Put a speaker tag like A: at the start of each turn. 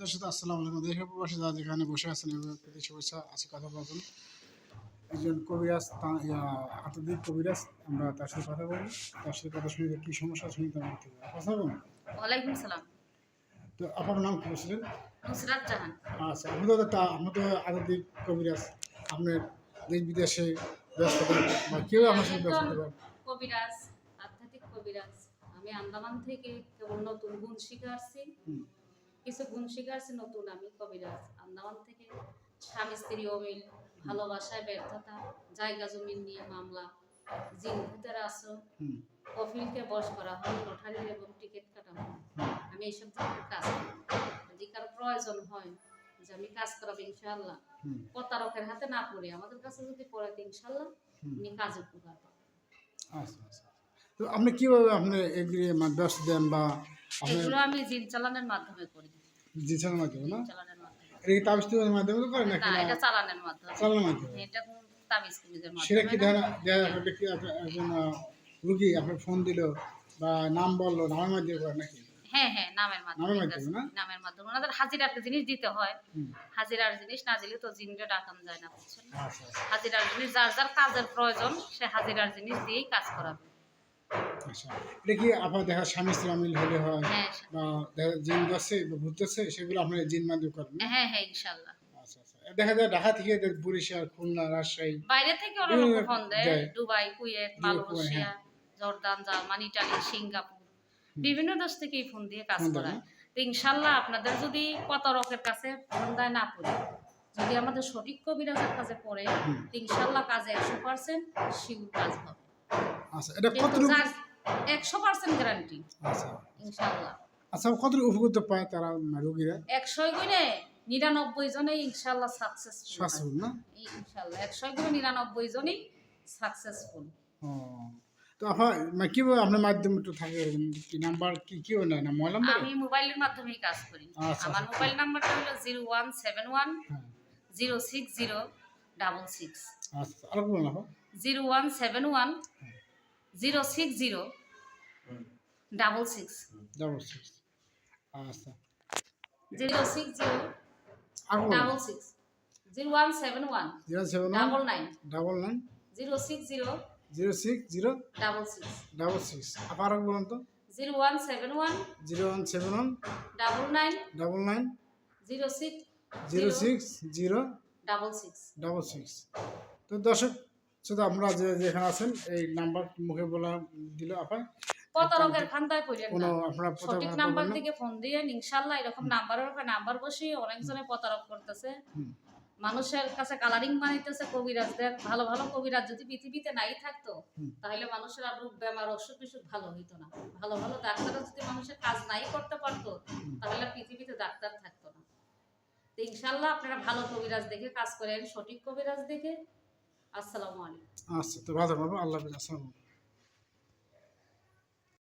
A: দর্শক আসসালামু আলাইকুম। দেশের প্রবাসী যারা যেখানে বসে আছেন প্রতি শুভেচ্ছা আছে কথা বলবেন। একজন কবিরাজ আতদিক কবিরাজ আমরা তার সাথে কথা বলব। তার সাথে কথা শুনে কী সমস্যা শুনতে আমার থেকে কথা বলুন।
B: ওয়ালাইকুম সালাম।
A: তো আপনার নাম কি বলছিলেন?
B: নুসরাত জাহান।
A: আচ্ছা আপনি তো তা আপনি তো আতদিক কবিরাজ। আপনার দেশ বিদেশে ব্যস্ত বা কেউ আমার সাথে ব্যস্ত
B: কবিরাজ আধ্যাত্মিক কবিরাজ। আমি আন্দামান থেকে কেবল নতুন গুণ শিখে আসছি। কিছু গুণ শিখে আসছি নতুন আমি কবিরাজ আন্দামান থেকে স্বামী স্ত্রী অমিল ভালোবাসায় ব্যর্থতা জায়গা জমিন নিয়ে মামলা জিন ভূতের কফিলকে বশ করা হয় লটারি এবং টিকিট কাটা হয় আমি এইসব ধরনের কাজ করি যদি কারও প্রয়োজন হয় যে আমি কাজ করাবো ইনশাআল্লাহ।
A: হুম।
B: প্রতারকের হাতে না পড়ে আমাদের কাছে যদি পড়ে তো ইনশাল্লাহ। উনি কাজে উপকার পাবেন
A: আচ্ছা আচ্ছা তো আপনি কীভাবে আপনি এগুলি ব্যস্ত দেন বা
B: এগুলো আমি জিন চালানোর মাধ্যমে করি।
A: জিনিসের মাধ্যমে না?
B: জিন চালানোর মাধ্যমে।
A: এটা কি তাবিজ মাধ্যমে তো করেন
B: না এটা চালানোর মাধ্যমে।
A: চালানোর মাধ্যমে।
B: এটা কোন তাবিজ কুবিজের
A: সেটা কি ব্যক্তি একজন রুগী আপনার ফোন দিল বা নাম বলল নামের মাধ্যমে করে নাকি?
B: হ্যাঁ হ্যাঁ নামের মাধ্যমে
A: নামের মাধ্যমে না?
B: নামের মাধ্যমে। ওনাদের হাজিরার জিনিস দিতে হয়। হাজিরার জিনিস না দিলে তো জিনটা ডাকান যায় না বুঝছেন?
A: আচ্ছা আচ্ছা।
B: হাজিরার জিনিস যার যার কাজের প্রয়োজন সে হাজিরার জিনিস দিয়েই কাজ করাবে।
A: আচ্ছা এটা কি আপনার দেখা স্বামী স্ত্রী মিল হলে হয়?
B: হ্যাঁ।
A: বা জিন বা ভূত সেগুলো আপনার জিন মাধ্যমে
B: হ্যাঁ হ্যাঁ
A: আচ্ছা আচ্ছা। দেখা যায় ঢাকা থেকে বরিশাল খুলনা রাজশাহী।
B: বাইরে থেকে লোক ফোন দেয়। Dubai Kuwait Malaysia Jordan Germany Italy Singapore. বিভিন্ন দেশ থেকেই ফোন দিয়ে কাজ করায় তো ইনশাল্লাহ আপনাদের যদি প্রতারকের কাছে ফোন দেয় না পড়ে যদি আমাদের সঠিক কবিরাজের কাছে পড়ে তো ইনশাল্লাহ কাজে একশো পার্সেন্ট শিউর কাজ হবে।
A: আচ্ছা এটা কতটুকু
B: একশো পার্সেন্ট গ্যারান্টি
A: আচ্ছা।
B: ইনশাল্লাহ
A: আচ্ছা কতটুকু উপকৃত পায় তারা রুগীরা?
B: একশোই গুণে নিরানব্বই জনেই ইনশাল্লাহ সাকসেসফুল
A: স্বাস্থ্য না?
B: ইনশাল্লাহ একশোই গুণে নিরানব্বই জনই সাকসেসফুল
A: তো আপনার মানে কীভাবে আপনার মাধ্যমে একটু থাকে কি নাম্বার কি কি নেয় না মোবাইল নাম্বার?
B: আমি মোবাইলের মাধ্যমেই কাজ করি।
A: আচ্ছা,
B: আমার
A: আচ্ছা।
B: মোবাইল নাম্বারটা হলো জিরো ওয়ান সেভেন ওয়ান
A: হ্যাঁ।
B: Zero six zero double six.
A: আচ্ছা আর বলুন না
B: zero one seven one zero six zero double six.
A: Double six. আচ্ছা।
B: Zero six zero double six. Zero one seven one.
A: Zero seven
B: double nine.
A: Double nine.
B: Zero six zero
A: zero six zero
B: double six.
A: Double six. আবার বলুন তো।
B: Zero one seven one.
A: Zero one seven one.
B: Double nine.
A: Double nine.
B: Zero six
A: zero six zero
B: double six.
A: Double six. তো দর্শক শুধু আমরা যে যেখানে আছেন এই নাম্বার মুখে বলা দিল আপায়।
B: প্রতারকের পড়লেন না। সঠিক নাম্বার থেকে ফোন দিয়ে ইনশাল্লাহ এরকম নাম্বারের উপর নাম্বার বসিয়ে অনেকজনে প্রতারক করতেছে। মানুষের কাছে কালারিং বানাইতেছে কবিরাজদের। ভালো ভালো কবিরাজ যদি পৃথিবীতে নাই থাকতো তাহলে মানুষের আর রোগ বেমার অসুখ বিসুখ ভালো হইতো না। ভালো ভালো ডাক্তাররা যদি মানুষের কাজ নাই করতে পারতো তাহলে পৃথিবীতে ডাক্তার থাকতো না। ইনশাল্লাহ আপনারা ভালো কবিরাজ দেখে কাজ করেন সঠিক কবিরাজ দেখে। আসসালামু আলাইকুম।
A: আচ্ছা তো ভালো আল্লাহ হাফিজ আসসালামু